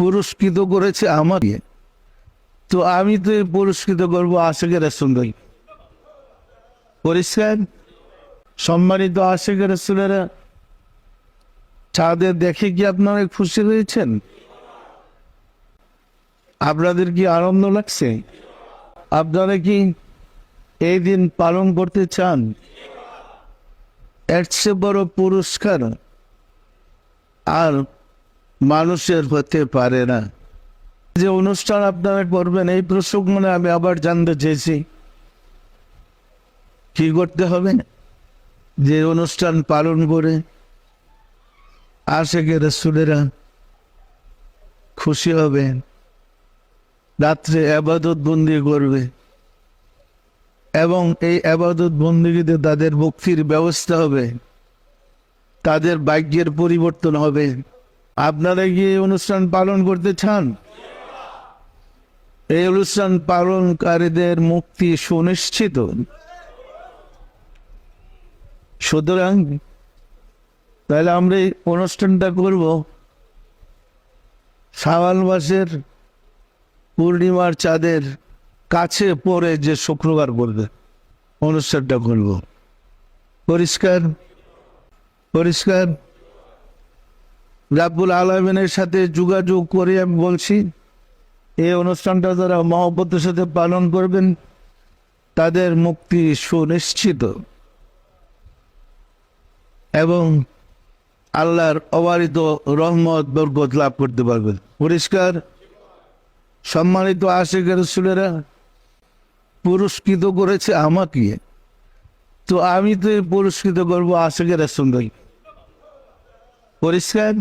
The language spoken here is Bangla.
পুরস্কৃত করেছে আমাকে। তো আমি তো পুরস্কৃত করব আশেকের সুন্দর পরিষ্কার? সম্মানিত আশেকের সুলেরা তাদের দেখে কি আপনারা খুশি হয়েছেন? আপনাদের কি আনন্দ লাগছে? আপনারা কি এই দিন পালন করতে চান? এর চেয়ে বড় পুরস্কার আর মানুষের হতে পারে না। যে অনুষ্ঠান আপনারা করবেন, এই প্রসঙ্গ মানে আমি আবার জানতে চেয়েছি। কি করতে হবে? যে অনুষ্ঠান পালন করে আশেকে রসুলেরা খুশি হবেন রাত্রে আবাদত বন্দি করবে এবং এই আবাদত বন্দিগিতে তাদের মুক্তির ব্যবস্থা হবে, তাদের বাক্যের পরিবর্তন হবে। আপনারা কি অনুষ্ঠান পালন করতে চান? এই অনুষ্ঠান পালনকারীদের মুক্তি সুনিশ্চিত। সুতরাং তাহলে আমরা এই অনুষ্ঠানটা করব। শাওয়াল মাসের পূর্ণিমার চাঁদের কাছে পড়ে যে শুক্রবার করবে অনুষ্ঠানটা করব। পরিষ্কার? পরিষ্কার? রাব্বুল আলমিনের সাথে যোগাযোগ করে আমি বলছি এই অনুষ্ঠানটা যারা মহব্বতের সাথে পালন করবেন, তাদের মুক্তি সুনিশ্চিত। এবং আল্লাহর অবারিত রহমত, বরকত লাভ করতে পারবেন। পরিষ্কার। সম্মানিত আশেখের রসুলেরা, পুরস্কৃত করেছে আমাকে। তো আমি তো পুরস্কৃত করব আশেখের সুন্দর পরিষ্কার?